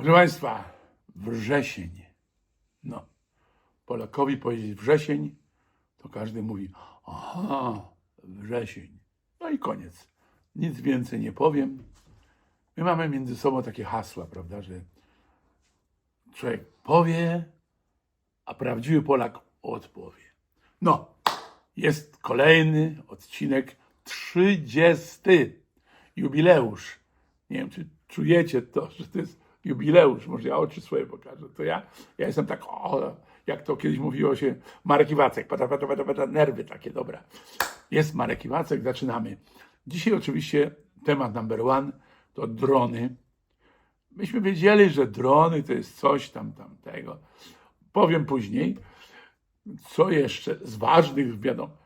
Proszę Państwa, wrzesień. No, Polakowi powiedzieć wrzesień, to każdy mówi, aha, wrzesień. No i koniec. Nic więcej nie powiem. My mamy między sobą takie hasła, prawda, że człowiek powie, a prawdziwy Polak odpowie. No, jest kolejny odcinek, 30. Jubileusz. Nie wiem, czy czujecie to, że to jest jubileusz. Może ja oczy swoje pokażę. To ja, ja jestem tak, o, jak to kiedyś mówiło się, Marek Iwacek, pata, pata, pata, pata, nerwy takie, dobra. Jest Marek Iwacek, zaczynamy. Dzisiaj oczywiście temat number one to drony. Myśmy wiedzieli, że drony to jest coś tam, tamtego. Powiem później. Co jeszcze z ważnych wiadomo?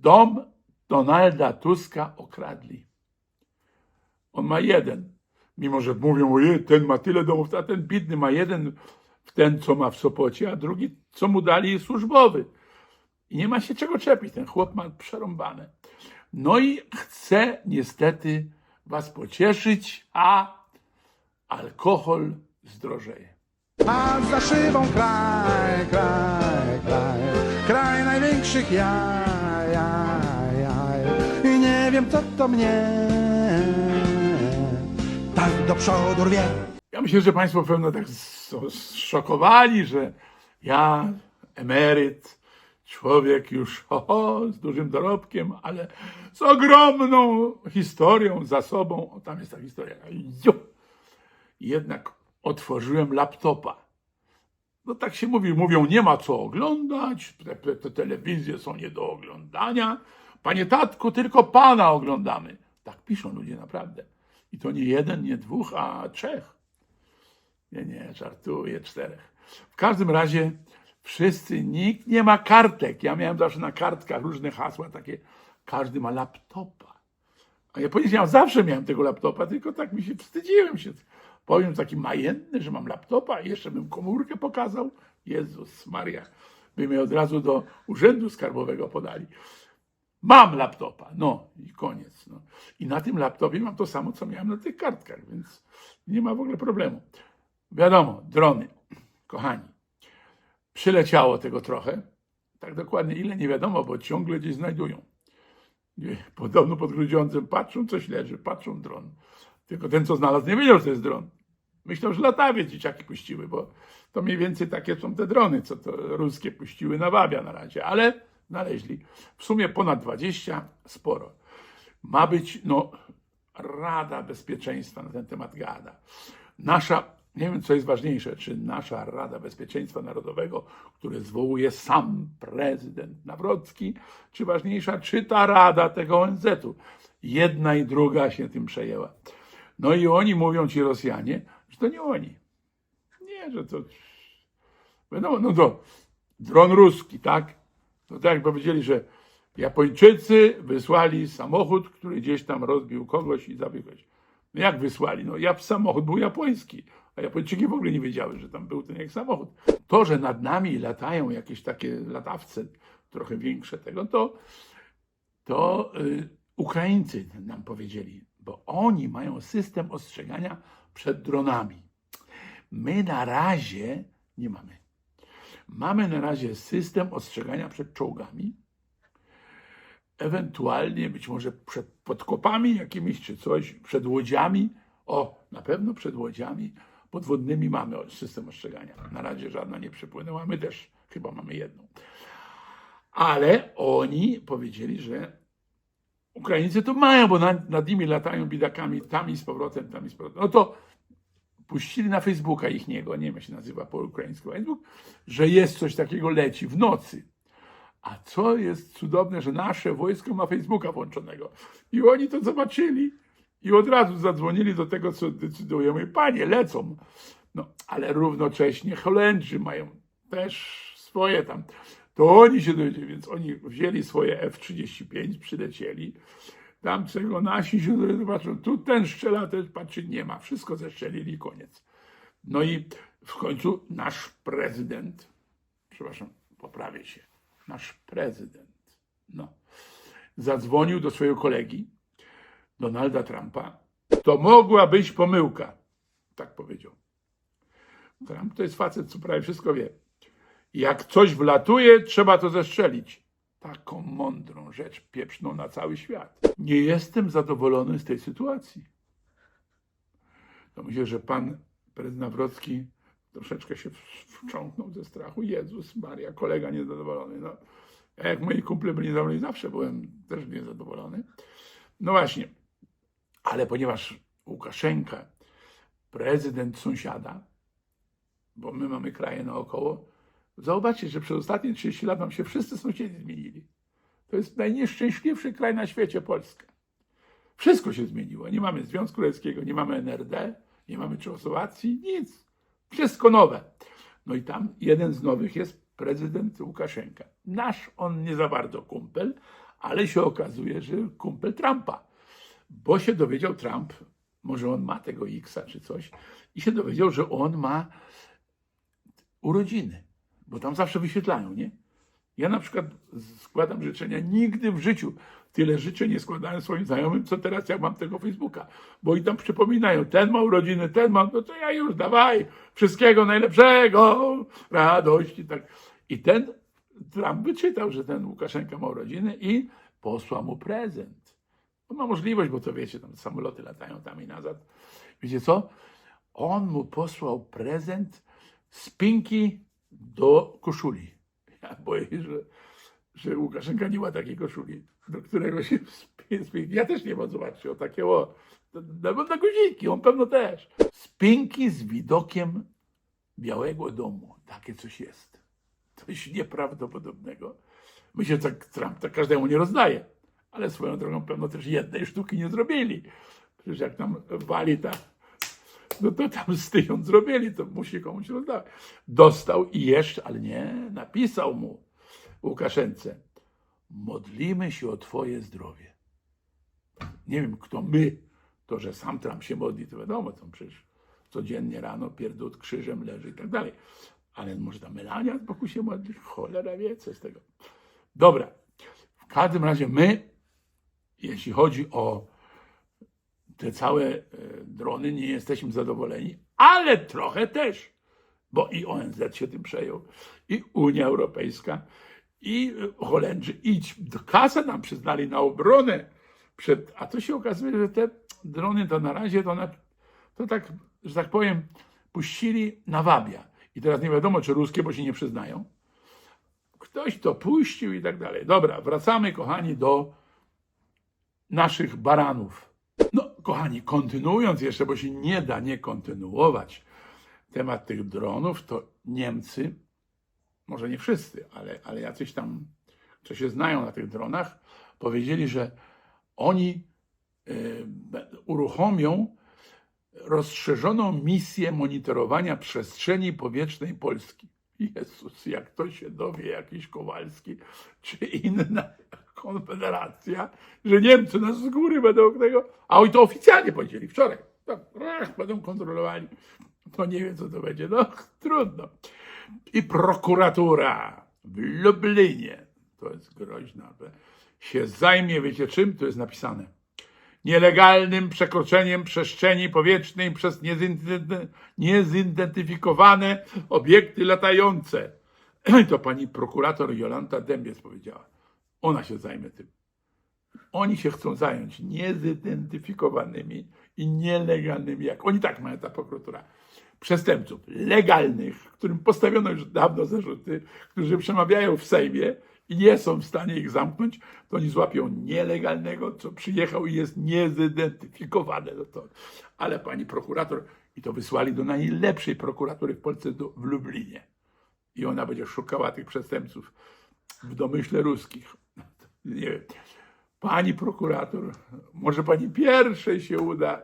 Dom Donalda Tuska okradli. On ma jeden. Mimo, że mówią, ojej, ten ma tyle domów, a ten bidny ma jeden, ten, co ma w Sopocie, a drugi, co mu dali, jest służbowy. I nie ma się czego czepić. Ten chłop ma przerąbane. No i chce niestety was pocieszyć, a alkohol zdrożeje. A za szybą kraj, kraj, kraj, kraj największych jaj, jaj, jaj. I nie wiem co to mnie do przodu rwie. Ja myślę, że Państwo pewno tak z- zszokowali, że ja, emeryt, człowiek już ho, ho, z dużym dorobkiem, ale z ogromną historią za sobą. O, tam jest ta historia. Jo! Jednak otworzyłem laptopa. No tak się mówi, mówią, nie ma co oglądać, te, te, te telewizje są nie do oglądania. Panie tatku, tylko pana oglądamy. Tak piszą ludzie naprawdę. I to nie jeden, nie dwóch, a trzech. Nie, nie, żartuję, czterech. W każdym razie wszyscy, nikt nie ma kartek. Ja miałem zawsze na kartkach różne hasła takie. Każdy ma laptopa. A ja powiedziałem, zawsze miałem tego laptopa, tylko tak mi się wstydziłem się. Powiem taki majętny, że mam laptopa i jeszcze bym komórkę pokazał. Jezus Maria, by mnie od razu do urzędu skarbowego podali. Mam laptopa, no i koniec. No. I na tym laptopie mam to samo, co miałem na tych kartkach, więc nie ma w ogóle problemu. Wiadomo, drony, kochani, przyleciało tego trochę, tak dokładnie ile nie wiadomo, bo ciągle gdzieś znajdują. Podobno pod Grudziądzem patrzą, coś leży, patrzą dron. Tylko ten, co znalazł, nie wiedział, że to jest dron. Myślał, że latawie dzieciaki puściły, bo to mniej więcej takie są te drony, co to ruskie puściły na wabia na razie, ale znaleźli. W sumie ponad 20, sporo. Ma być, no, Rada Bezpieczeństwa na ten temat gada. Nasza, nie wiem co jest ważniejsze, czy nasza Rada Bezpieczeństwa Narodowego, które zwołuje sam prezydent Nawrocki, czy ważniejsza, czy ta Rada tego ONZ-u. Jedna i druga się tym przejęła. No i oni mówią, ci Rosjanie, że to nie oni. Nie, że to... Wiadomo, no to dron ruski, tak? To tak jak powiedzieli, że Japończycy wysłali samochód, który gdzieś tam rozbił kogoś i zabił kogoś. No jak wysłali? No ja samochód był japoński, a Japończyki w ogóle nie wiedziały, że tam był ten jak samochód. To, że nad nami latają jakieś takie latawce, trochę większe tego, to, to y, Ukraińcy nam powiedzieli, bo oni mają system ostrzegania przed dronami. My na razie nie mamy. Mamy na razie system ostrzegania przed czołgami, ewentualnie być może przed podkopami jakimiś czy coś, przed łodziami. O, na pewno przed łodziami podwodnymi mamy system ostrzegania. Na razie żadna nie przypłynęła, my też chyba mamy jedną. Ale oni powiedzieli, że Ukraińcy to mają, bo nad, nad nimi latają bidakami tam i z powrotem, tam i z powrotem. No to puścili na Facebooka ich niego, nie wiem jak się nazywa po ukraińsku Facebook, że jest coś takiego leci w nocy. A co jest cudowne, że nasze wojsko ma Facebooka włączonego. I oni to zobaczyli i od razu zadzwonili do tego, co decydują. I panie, lecą. No, ale równocześnie Holendrzy mają też swoje tam. To oni się dowiedzieli, więc oni wzięli swoje F-35, przylecieli. Tam czego nasi się zobaczą, tu ten strzela, ten patrzy, nie ma. Wszystko zestrzelili i koniec. No i w końcu nasz prezydent, przepraszam, poprawię się, nasz prezydent, no, zadzwonił do swojego kolegi, Donalda Trumpa. To mogła być pomyłka, tak powiedział. Trump to jest facet, co prawie wszystko wie. Jak coś wlatuje, trzeba to zestrzelić. Taką mądrą rzecz pieprzną na cały świat. Nie jestem zadowolony z tej sytuacji. To myślę, że pan prezydent Nawrocki troszeczkę się wciągnął ze strachu. Jezus Maria, kolega niezadowolony. No, ja jak moi kumple byli zadowoleni, zawsze byłem też niezadowolony. No właśnie, ale ponieważ Łukaszenka, prezydent sąsiada, bo my mamy kraje naokoło, zobaczcie, że przez ostatnie 30 lat nam się wszyscy sąsiedzi zmienili. To jest najnieszczęśliwszy kraj na świecie, Polska. Wszystko się zmieniło. Nie mamy Związku Radzieckiego, nie mamy NRD, nie mamy Czechosłowacji, nic. Wszystko nowe. No i tam jeden z nowych jest prezydent Łukaszenka. Nasz on nie za bardzo kumpel, ale się okazuje, że kumpel Trumpa. Bo się dowiedział Trump, może on ma tego Xa czy coś, i się dowiedział, że on ma urodziny. Bo tam zawsze wyświetlają, nie? Ja na przykład składam życzenia, nigdy w życiu tyle życzeń nie składałem swoim znajomym, co teraz jak mam tego Facebooka. Bo i tam przypominają, ten ma urodziny, ten ma, no to ja już dawaj, wszystkiego najlepszego, radości, tak. I ten Trump wyczytał, że ten Łukaszenka ma urodziny i posłał mu prezent. On ma możliwość, bo to wiecie, tam samoloty latają tam i nazad. Wiecie co? On mu posłał prezent spinki do koszuli. Ja boję się, że, że Łukaszenka nie ma takiej koszuli, do którego się spin, spin. Ja też nie mam, zobaczcie, o takie o, nawet na guziki, on pewno też. Spinki z widokiem Białego Domu. Takie coś jest. Coś nieprawdopodobnego. Myślę, że tak Trump tak każdemu nie rozdaje, ale swoją drogą pewno też jednej sztuki nie zrobili. Przecież jak tam wali ta no to tam z tysiąc zrobili, to musi komuś rozdawać. Dostał i jeszcze, ale nie, napisał mu Łukaszence, modlimy się o twoje zdrowie. Nie wiem, kto my, to, że sam Trump się modli, to wiadomo, to przecież codziennie rano pierdut krzyżem leży i tak dalej. Ale może ta Melania z boku się modli? Cholera wie, co z tego. Dobra, w każdym razie my, jeśli chodzi o te całe e, drony nie jesteśmy zadowoleni, ale trochę też, bo i ONZ się tym przejął, i Unia Europejska, i e, Holendrzy, i kasę nam przyznali na obronę. Przed, a to się okazuje, że te drony to na razie to, na, to tak, że tak powiem, puścili na wabia. I teraz nie wiadomo, czy ruskie, bo się nie przyznają. Ktoś to puścił i tak dalej. Dobra, wracamy, kochani, do naszych baranów. No, kochani, kontynuując jeszcze, bo się nie da nie kontynuować temat tych dronów, to Niemcy, może nie wszyscy, ale, ale jacyś tam, co się znają na tych dronach, powiedzieli, że oni y, uruchomią rozszerzoną misję monitorowania przestrzeni powietrznej Polski. Jezus, jak to się dowie jakiś Kowalski czy inna konfederacja, że Niemcy nas z góry będą tego, a oni to oficjalnie powiedzieli wczoraj. Tak, ach, będą kontrolowali. To nie wiem, co to będzie. No, trudno. I prokuratura w Lublinie, to jest groźne, ale się zajmie, wiecie czym? To jest napisane nielegalnym przekroczeniem przestrzeni powietrznej przez niezidenty- niezidentyfikowane obiekty latające. To pani prokurator Jolanta Dębiec powiedziała. Ona się zajmie tym. Oni się chcą zająć niezidentyfikowanymi i nielegalnymi, jak oni tak mają ta prokuratura, przestępców legalnych, którym postawiono już dawno zarzuty, którzy przemawiają w Sejmie i nie są w stanie ich zamknąć, to oni złapią nielegalnego, co przyjechał i jest niezidentyfikowane. No to, ale pani prokurator, i to wysłali do najlepszej prokuratury w Polsce, do, w Lublinie. I ona będzie szukała tych przestępców w domyśle ruskich. Nie. Pani prokurator, może pani pierwszej się uda.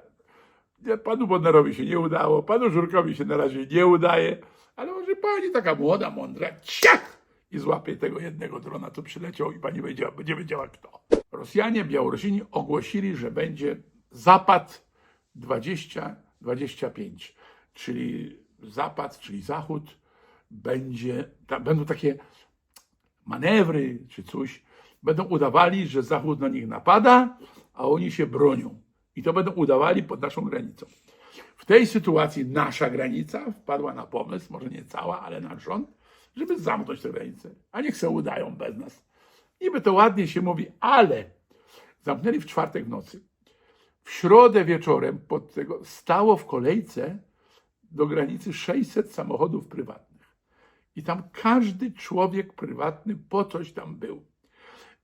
Panu Bodnarowi się nie udało, panu Żurkowi się na razie nie udaje, ale może pani taka młoda, mądra, ciach! I złapie tego jednego drona, co przyleciał i pani będzie, będzie wiedziała kto. Rosjanie, Białorusini ogłosili, że będzie zapad 20-25, czyli zapad, czyli zachód, będzie, ta, będą takie manewry czy coś, będą udawali, że Zachód na nich napada, a oni się bronią. I to będą udawali pod naszą granicą. W tej sytuacji nasza granica wpadła na pomysł, może nie cała, ale nasz rząd, żeby zamknąć tę granicę. A niech se udają bez nas. Niby to ładnie się mówi, ale zamknęli w czwartek w nocy. W środę wieczorem pod tego stało w kolejce do granicy 600 samochodów prywatnych. I tam każdy człowiek prywatny po coś tam był.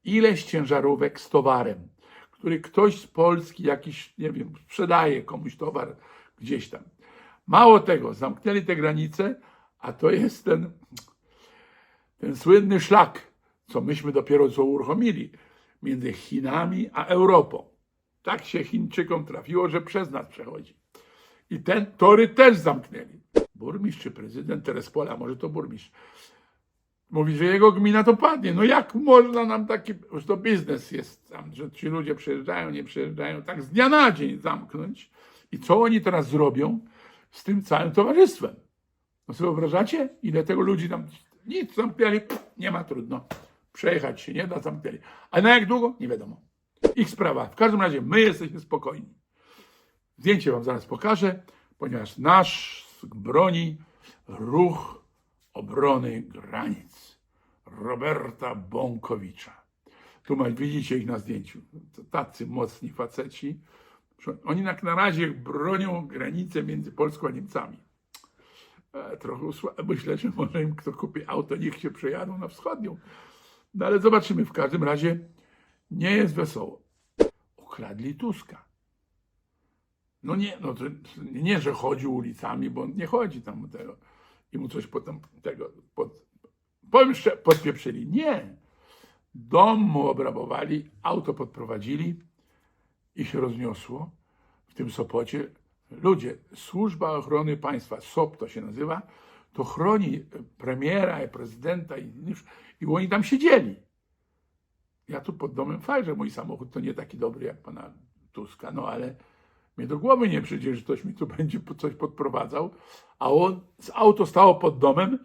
Ileś ciężarówek z towarem, który ktoś z Polski jakiś, nie wiem, sprzedaje komuś towar gdzieś tam. Mało tego, zamknęli te granice, a to jest ten, ten słynny szlak, co myśmy dopiero co uruchomili między Chinami a Europą. Tak się Chińczykom trafiło, że przez nas przechodzi. I ten tory też zamknęli. Burmistrz czy prezydent Terespola, może to burmistrz, mówi, że jego gmina to padnie. No jak można nam taki, już to biznes jest tam, że ci ludzie przyjeżdżają, nie przyjeżdżają, tak z dnia na dzień zamknąć. I co oni teraz zrobią z tym całym towarzystwem? No sobie wyobrażacie, ile tego ludzi tam, nic zamknęli, nie ma trudno. Przejechać się nie da, zamknęli. A na jak długo? Nie wiadomo. Ich sprawa. W każdym razie my jesteśmy spokojni. Zdjęcie wam zaraz pokażę, ponieważ nasz broni ruch obrony granic Roberta Bąkowicza. Tu widzicie ich na zdjęciu. To tacy mocni faceci. Oni jak na razie bronią granicę między Polską a Niemcami. E, Trochę usła- myślę, że może im kto kupi auto, niech się przejadą na wschodnią. No ale zobaczymy. W każdym razie nie jest wesoło. Ukradli Tuska. No nie, no to nie, że chodził ulicami, bo on nie chodzi tam tego i mu coś potem tego pod, powiem szczerze, podpieprzyli. Nie. Dom mu obrabowali, auto podprowadzili i się rozniosło w tym Sopocie. Ludzie, Służba Ochrony Państwa, SOP to się nazywa, to chroni premiera i prezydenta i, i oni tam siedzieli. Ja tu pod domem fajnie, mój samochód to nie taki dobry jak pana Tuska, no ale mnie do głowy nie przyjdzie, że ktoś mi tu będzie coś podprowadzał, a on z auto stało pod domem.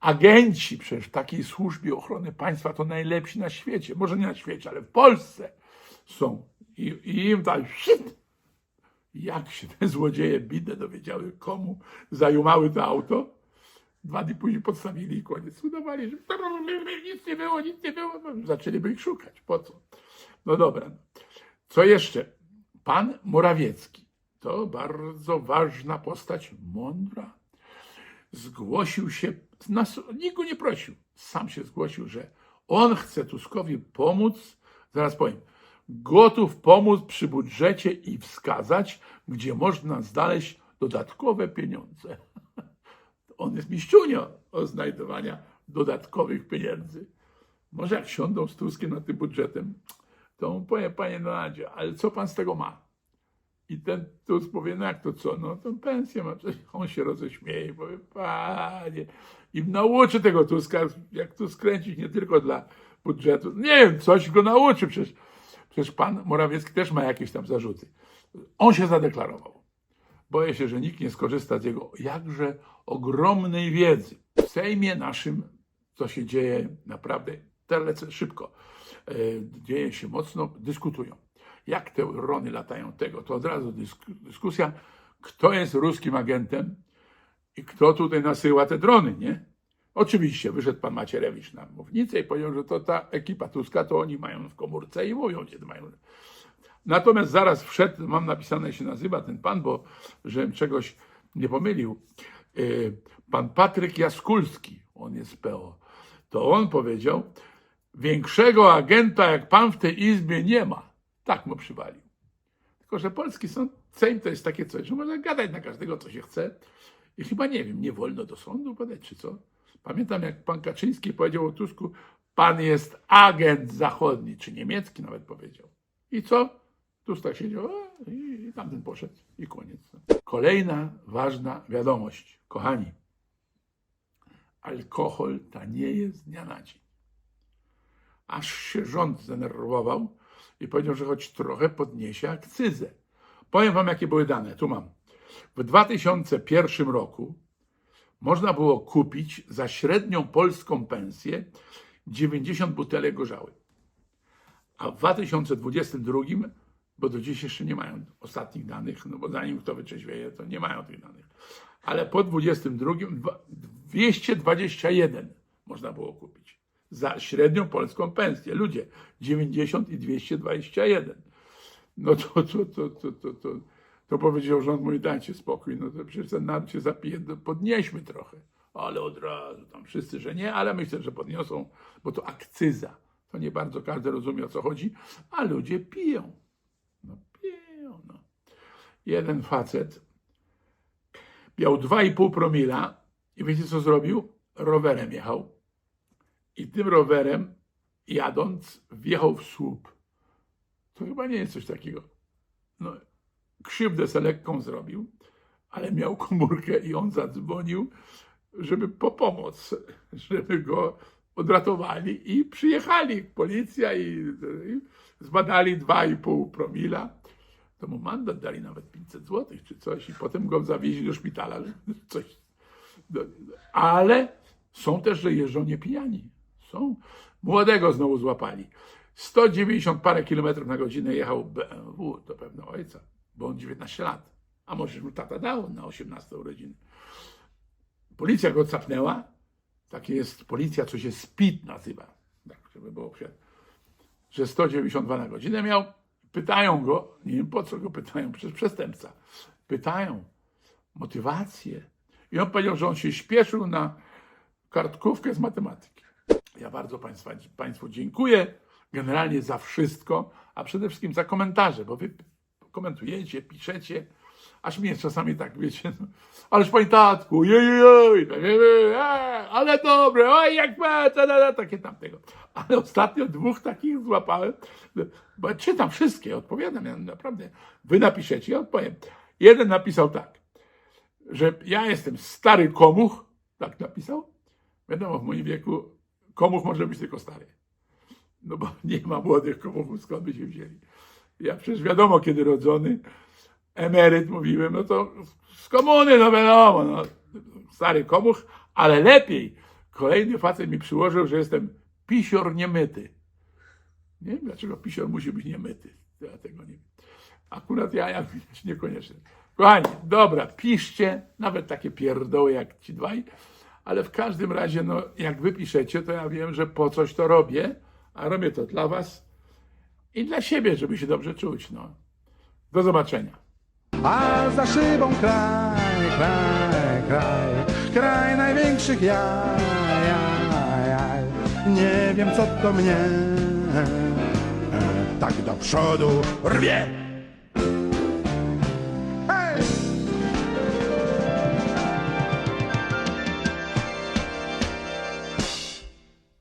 Agenci przecież w takiej służbie ochrony państwa to najlepsi na świecie. Może nie na świecie, ale w Polsce są. I, i im tak shit, jak się te złodzieje bidne dowiedziały, komu zajumały to auto. Dwa dni później podstawili i koniec. Udawali, że nic nie było, nic nie było. No, Zaczęliby ich szukać. Po co? No dobra. Co jeszcze? Pan Morawiecki to bardzo ważna postać, mądra. Zgłosił się, nas, nikt go nie prosił, sam się zgłosił, że on chce Tuskowi pomóc, zaraz powiem, gotów pomóc przy budżecie i wskazać, gdzie można znaleźć dodatkowe pieniądze. On jest mistrzunia o znajdowania dodatkowych pieniędzy. Może jak siądą z Tuskiem nad tym budżetem, to mu powie, panie Donadzie, ale co pan z tego ma? I ten Tusk powie, no jak to co? No to pensję ma. On się roześmieje i powie, panie. I nauczy tego Tuska, jak tu skręcić nie tylko dla budżetu. Nie wiem, coś go nauczy. Przecież, przecież pan Morawiecki też ma jakieś tam zarzuty. On się zadeklarował. Boję się, że nikt nie skorzysta z jego jakże ogromnej wiedzy. W Sejmie naszym, co się dzieje naprawdę, teraz lecę szybko, e, dzieje się mocno, dyskutują. Jak te rony latają tego, to od razu dysk- dyskusja, kto jest ruskim agentem i kto tutaj nasyła te drony, nie? Oczywiście wyszedł pan Macierewicz na mównicę i powiedział, że to ta ekipa Tuska, to oni mają w komórce i mówią, gdzie mają. Natomiast zaraz wszedł, mam napisane, się nazywa ten pan, bo żebym czegoś nie pomylił. Yy, Pan Patryk Jaskulski, on jest PO. To on powiedział, większego agenta jak pan w tej izbie nie ma. Tak mu przywalił. Tylko, że polski sąd, Sejm to jest takie coś, że można gadać na każdego, co się chce. I chyba nie wiem, nie wolno do sądu podać, czy co? Pamiętam, jak pan Kaczyński powiedział o Tusku, pan jest agent zachodni, czy niemiecki nawet powiedział. I co? Tusk tak siedział i, i tamten poszedł i koniec. Kolejna ważna wiadomość. Kochani, alkohol tanieje z dnia na dzień. Aż się rząd zdenerwował i powiedział, że choć trochę podniesie akcyzę. Powiem wam, jakie były dane. Tu mam. W 2001 roku można było kupić za średnią polską pensję 90 butelek gorzały. A w 2022 bo do dziś jeszcze nie mają ostatnich danych, no bo zanim kto wyczeźwieje, to nie mają tych danych. Ale po 22 dwa- 221 można było kupić za średnią polską pensję. Ludzie, 90 i 221. No to, to, to, to, to, to, to powiedział rząd mój, dajcie spokój, no to przecież ten naród się zapije, podnieśmy trochę. Ale od razu tam wszyscy, że nie, ale myślę, że podniosą, bo to akcyza. To nie bardzo każdy rozumie o co chodzi, a ludzie piją. No piją, no. Jeden facet miał 2,5 promila i wiecie co zrobił? Rowerem jechał. I tym rowerem jadąc wjechał w słup. To chyba nie jest coś takiego. No, krzywdę se lekką zrobił, ale miał komórkę i on zadzwonił, żeby po pomoc, żeby go odratowali i przyjechali policja i, i zbadali 2,5 promila. To mu mandat dali nawet 500 zł czy coś i potem go zawieźli do szpitala. Coś. Ale są też, że jeżdżą niepijani. Młodego znowu złapali. 190 parę kilometrów na godzinę jechał BMW do pewnego ojca, bo on 19 lat. A może mu tata dał na 18 urodziny. Policja go capnęła. Takie jest policja, co się SPID nazywa. Tak, żeby było przed. Że 192 na godzinę miał. Pytają go, nie wiem po co go pytają, przez przestępca. Pytają motywację. I on powiedział, że on się śpieszył na kartkówkę z matematyki. Ja bardzo państwa, Państwu dziękuję generalnie za wszystko, a przede wszystkim za komentarze, bo Wy komentujecie, piszecie, aż mnie czasami tak, wiecie, no, ależ Panie Tatku, jejej, ale dobre, oj jak ma, ta, ta, ta, takie tamtego. Ale ostatnio dwóch takich złapałem, bo czytam wszystkie, odpowiadam, ja naprawdę, Wy napiszecie, ja odpowiem. Jeden napisał tak, że ja jestem stary komuch, tak napisał, wiadomo, w moim wieku komuch może być tylko stary. No bo nie ma młodych komuchów, skąd by się wzięli. Ja przecież wiadomo, kiedy rodzony, emeryt mówiłem, no to z komuny, no wiadomo, no, stary komuch, ale lepiej. Kolejny facet mi przyłożył, że jestem pisior niemyty. Nie wiem, dlaczego pisior musi być niemyty. Ja tego nie wiem. Akurat ja, jak widać, niekoniecznie. Kochani, dobra, piszcie, nawet takie pierdoły jak ci dwaj, ale w każdym razie, no, jak wy piszecie, to ja wiem, że po coś to robię, a robię to dla was i dla siebie, żeby się dobrze czuć, no. Do zobaczenia. A za szybą kraj, kraj, kraj, kraj największych jaj, jaj, jaj. Nie wiem co to mnie tak do przodu rwie.